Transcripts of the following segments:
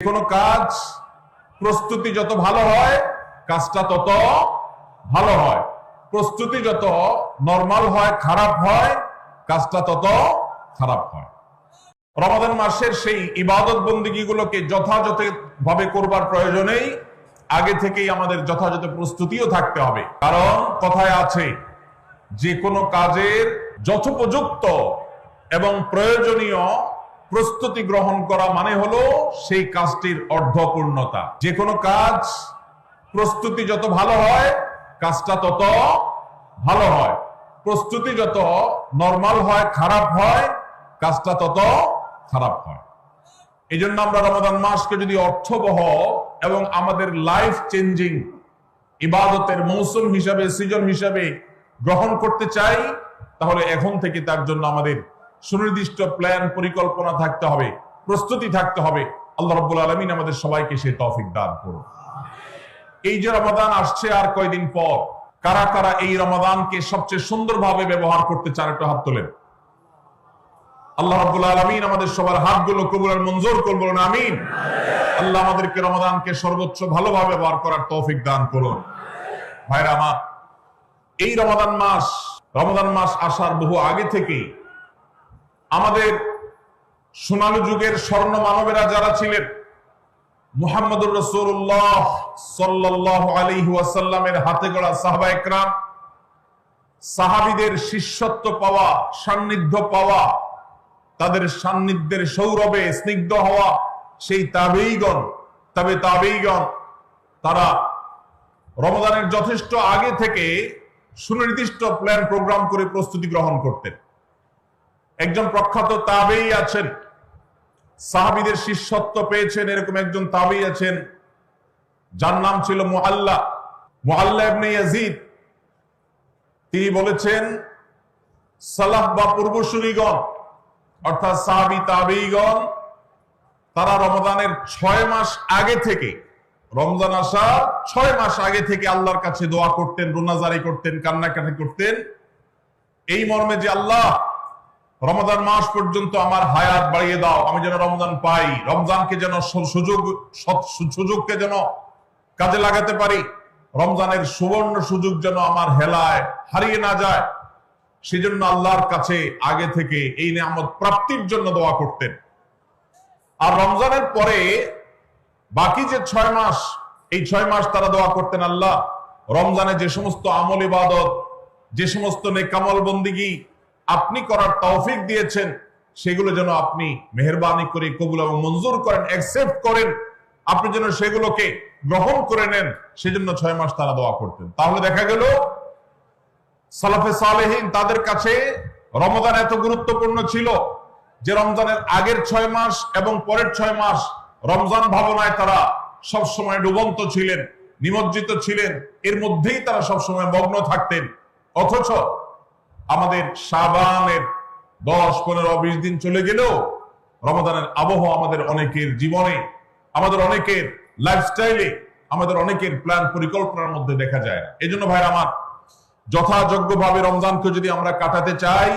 কোনো কাজ, প্রস্তুতি যত ভালো হয়, কাজটা তত ভালো হয়। প্রস্তুতি যত নর্মাল হয়, খারাপ হয়, কাজটা তত খারাপ হয়। রমাদান মাসের সেই ইবাদত বন্দিগিগুলোকে যথাযথ ভাবে করবার প্রয়োজনেই আগে থেকেই আমাদের যথাযথ প্রস্তুতিও থাকতে হবে। কারণ কথায় আছে, যে কোনো কাজের যথোপযুক্ত এবং প্রয়োজনীয় প্রস্তুতি গ্রহণ করা মানে হলো সেই কাজটির অর্ধপূর্ণতা। যে কোনো কাজ প্রস্তুতি যত ভালো হয়, কাজটা তত ভালো হয়। প্রস্তুতি যত নর্মাল হয়, খারাপ হয়, কাজটা তত খারাপ হয়। এই জন্য আমরা রমাদান মাসকে যদি অর্থবহ এবং আমাদের লাইফ চেঞ্জিং ইবাদতের মৌসুম হিসাবে সিজন হিসাবে গ্রহণ করতে চাই, তাহলে এখন থেকে তার জন্য আমাদের সুনির্দিষ্ট প্ল্যান পরিকল্পনা থাকতে হবে, প্রস্তুতি থাকতে হবে। আল্লাহ রব্বুল আলমিন আমাদের সবাইকে সে তৌফিক দান করুন। এই যে রমাদান আসছে আর কয়দিন পর, কারা কারা এই রমাদানকে সবচেয়ে সুন্দরভাবে ব্যবহার করতে চান একটু হাত তোলেন। আল্লাহ রাব্বুল আলামিন আমাদের সবার হাতগুলো কবুল আর মঞ্জুর করুন, বলুন আমিন। আল্লাহ আমাদেরকে রমাদানকে সর্বোচ্চ ভালোভাবে ব্যবহার করার তৌফিক দান করুন। ভাইরা আমার, এই রমাদান মাস রমাদান মাস আসার বহু আগে থেকেই আমাদের সোনালী যুগের স্বর্ণ মানবেরা যারা ছিলেন, মুহাম্মদুর রসুল্লাহ সাল্লাহ আলাইহি ওয়াসাল্লামের হাতে গড়া সাহাবা একরাম, সাহাবিদের শিষ্যত্ব পাওয়া, সান্নিধ্য পাওয়া, তাদের সান্নিধ্যের সৌরভে স্নিগ্ধ হওয়া সেই তাবেইগণ, তবে তাবেইগণ, তারা রমদানের যথেষ্ট আগে থেকে সুনির্দিষ্ট প্ল্যান প্রোগ্রাম করে প্রস্তুতি গ্রহণ করতেন। একজন প্রখ্যাত তাবেই আছেন। সাহাবিদের শিষ্যত্ব পেয়েছেন এরকম একজন তাবেই আছেন। যার নাম ছিল ইবনে ইয়াজিদ। তিনি বলেছেন, সালাহ বা পূর্বসূরিগণ, অর্থাৎ সাহাবি তাবেইগণ, তারা রমজানের ছয় মাস আগে থেকে, রমজান আসা ছয় মাস আগে থেকে আল্লাহর কাছে দোয়া করতেন রোনাজারি করতেন, কান্নাকাটি করতেন। এই মর্মে যে আল্লাহ রমজান মাস পর্যন্ত আমার হায়াত বাড়িয়ে দাও, আমি যেন রমজান পাই, রমজানকে যেন সুযোগ সুযোগকে যেন কাজে লাগাতে পারি, রমজানের সুবর্ণ সুযোগ যেন আমার হেলায় হারিয়ে না যায়। সেজন্য আল্লাহর কাছে আগে থেকে এই নিয়ামত প্রাপ্তির জন্য দোয়া করতেন। আর রমজানের পরে বাকি যে ছয় মাস, এই ছয় মাস তারা দোয়া করতেন, আল্লাহ, রমজানে যে সমস্ত আমল ইবাদত, যে সমস্ত নেকামল বন্দিগি আপনি করার তৌফিক দিয়েছেন, সেগুলো যেন আপনি মেহরবানি করে কবুল এবং মঞ্জুর করেন অ্যাকসেপ্ট করেন। আপনি যেন সেগুলোকে গ্রহণ করে নেন, সেজন্য ছয় মাস তারা দোয়া করতেন। তাহলে দেখা গেল, সালাফে সালেহীন তাদের কাছে রমজান এত গুরুত্বপূর্ণ ছিল যে রমজানের আগের ছয় মাস এবং পরের ছয় মাস রমজান ভাবনায় তারা সব সময় ডুবন্ত ছিলেন, নিমজ্জিত ছিলেন। এর মধ্যেই তারা সব সময় মগ্ন থাকতেন। অথচ আমাদের সাবানের দশ, পনেরো, বিশ দিন চলে গেলেও রমজানের আবহ আমাদের অনেকের জীবনে, আমাদের অনেকের লাইফস্টাইলে আমাদের অনেকের প্ল্যান পরিকল্পনার মধ্যে দেখা যায় না। এই জন্য ভাই আমার যথাযোগ্যভাবে রমজানকে যদি আমরা কাটাতে চাই,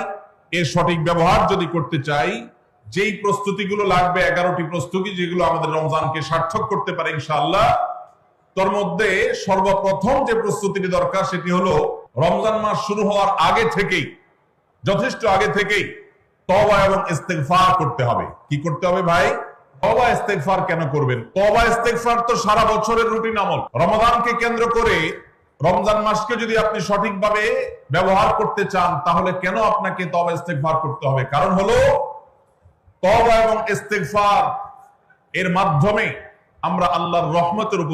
এর সঠিক ব্যবহার যদি করতে চাই, যেই প্রস্তুতিগুলো লাগবে, এগারোটি প্রস্তুতি যেগুলো আমাদের রমজানকে সার্থক করতে পারে ইনশাআল্লাহ, তোর মধ্যে সর্বপ্রথম যে প্রস্তুতিটি দরকার সেটি হলো রমজান মাস শুরু হওয়ার আগে থেকেই, যথেষ্ট আগে থেকেই তবা এবং ইস্তেগফার করতে হবে। কি করতে হবে ভাই? তবা ইস্তেগফার কেন করবেন? তবা ইস্তেগফার তো সারা বছরের রুটিন আমল। রমজানকে কেন্দ্র করে রমজান মাসকে যদি আপনি সঠিকভাবে ব্যবহার করতে চান, তাহলে কেন আপনাকে তবা ইস্তেগফার করতে হবে? কারণ হলো তবা এবং ইস্তেকফার এর মাধ্যমে আমরা আল্লাহর রহমতের উপর